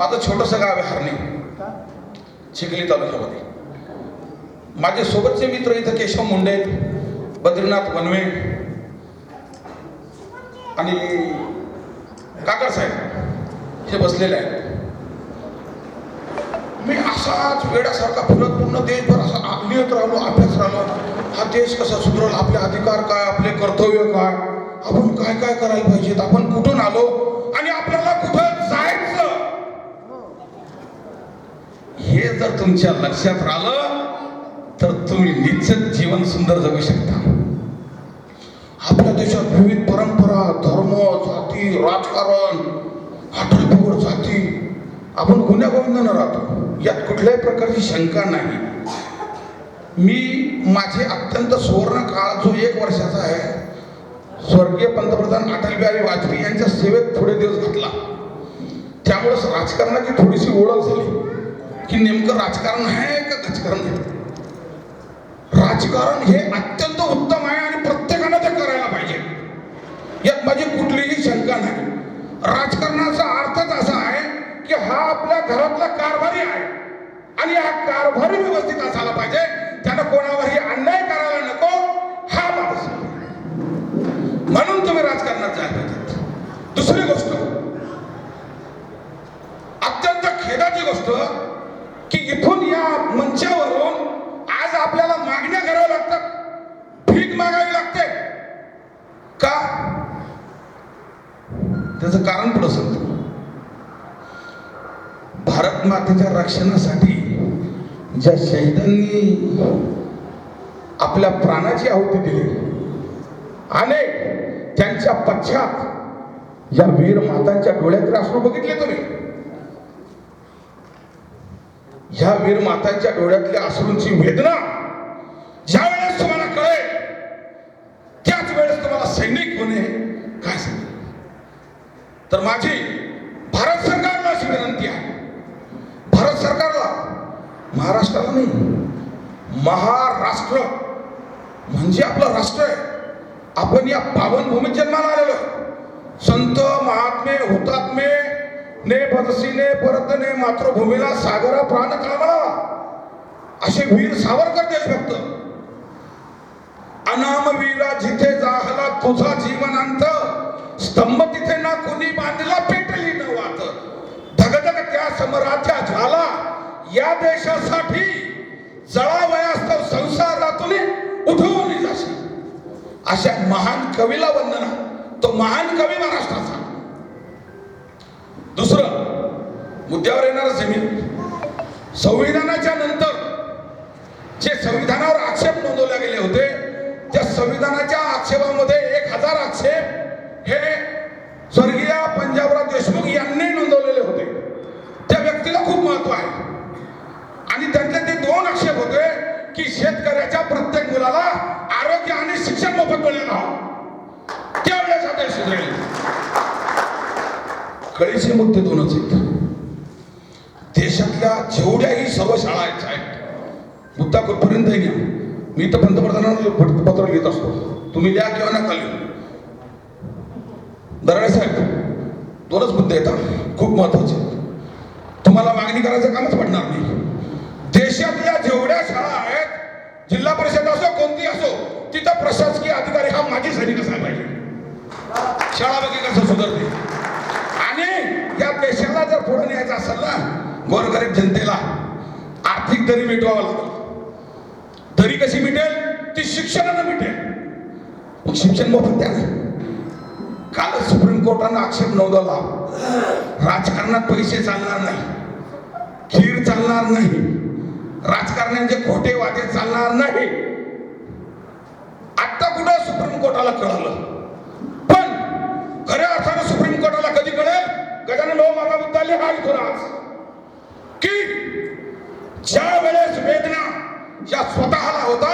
माझं छोटंसं गाव आहे हरणी. चिखली तालुक्यामध्ये. माझे सोबतचे मित्र इथं केशव मुंडे बद्रीनाथ वनवे आणि काका साहेब हे बसलेले आहेत. मी असाच वेड्यासारखा फिरत पूर्ण देशभर असा लिहित राहिलो अभ्यास राहिलो. हा देश कसा सुधरल? आपले अधिकार काय? आपले कर्तव्य काय? आपण काय काय करायला पाहिजेत? आपण कुठून आलो आणि आपल्याला कुठं जायचं हे जर तुमच्या लक्षात राहिलं तर तुम्ही निश्चित जीवन सुंदर जगू शकता. आपल्या देशात विविध परंपरा धर्म जाती राजकारण आठवड जाती. आपण गुन्ह्या गोविंदानं राहतो. यात कुठल्याही प्रकारची शंका नाही. मी माझे अत्यंत सुवर्ण काळ जो एक वर्षाचा आहे स्वर्गीय पंतप्रधान अटल बिहारी वाजपेयी यांच्या सेवेत थोडे दिवस घातला. त्यामुळेच राजकारणाची थोडीशी ओळख झाली. की नेमकं राजकारण आहे का राजकारण राजकारण हे अत्यंत उत्तम आहे आणि प्रत्येकानं ते करायला पाहिजे. यात माझी कुठलीही शंका नाही. राजकारणाचा अर्थच असा आहे की हा आपल्या घरातला कारभारी आहे. आणि हा कारभारी व्यवस्थित असायला पाहिजे. त्यानं कोणावरही अन्याय करायला नको. हा माणूस म्हणून तुम्ही राजकारणात जायला पाहिजे दुसरी गोष्ट अत्यंत खेदाची गोष्ट त्याचं कारण पुढं सांगतो. भारत मातेच्या रक्षणासाठी ज्या शहीदांनी आपल्या प्राणाची आहुती दिली आणि त्यांच्या पश्चात या वीर मातांच्या डोळ्यात अश्रू बघितले तुम्ही. ह्या वीर मातांच्या डोळ्यातल्या अश्रूंची वेदना ज्या वेळेस तुम्हाला कळेल त्याच वेळेस तुम्हाला सैनिक तर माझी भारत सरकारला अशी विनंती आहे. भारत सरकारला महाराष्ट्राला नाही महाराष्ट्र म्हणजे आपलं राष्ट्र आहे. आपण या पावनभूमीत जन्माला आलेलो संत महात्मे हुतात्मे ने बदसीने परतने मातृभूमीला सागरा प्राण कामाला असे वीर सावरकर देशभक्त. अनामवीरा जिथे जाहला तुझा जी या देशासाठी जळावयास्तव संसारातून उठवली जाशी अशा महान कवीला वंदना. तो महान कवी महाराष्ट्राचा. दुसरं मुद्द्यावर येणारच जमीन. मी संविधानाच्या नंतर जे संविधानावर आक्षेप नोंदवले गेले होते त्या संविधानाच्या आक्षेपामध्ये एक हजार आक्षेप हे स्वर्गीय पंजाबराव देशमुख शिक्षण मोफत मिळेल त्यावेळेस आता हे सुधारेल कळीचे मुद्दे दोनच आहेत. देशातल्या जेवढ्याही सर्व शाळा आहेत. साहेब मुद्दा कुठपर्यंत आहे घ्या मी तर पंतप्रधानांना पट- पत्र लिहित असतो तुम्ही लिहा किंवा नका लिहू. दराडे साहेब दोनच मुद्दे येतात खूप महत्त्वाचे तुम्हाला मागणी करायचं कामच पडणार नाही देशातल्या जेवढ्या शाळा आहेत जिल्हा परिषद असो कोणती असो तिथं प्रशासकीय अधिकारी हा माझी सैनिक असायला पाहिजे. शाळा बघी कसं सुधारते. आणि या देशाला जर पुढे न्यायचं असेल ना गोरगरीब जनतेला आर्थिक दरी मिटवावं लागेल. दरी कशी मिटेल? ती शिक्षणानं मिटेल. मग शिक्षण मोफत द्या काल सुप्रीम कोर्टानं आक्षेप नोंदवला. राजकारणात पैसे चालणार नाही. खीर चालणार नाही. राजकारण्यांचे खोटे वादे चालणार नाही. आता कुठं सुप्रीम कोर्टाला कळालं? पण खऱ्या अर्थानं सुप्रीम कोर्टाला कधी कळेल? गजानन भाऊ मला मुद्दा लिहा इथून आज. की ज्या वेळेस वेदना या स्वतःला होता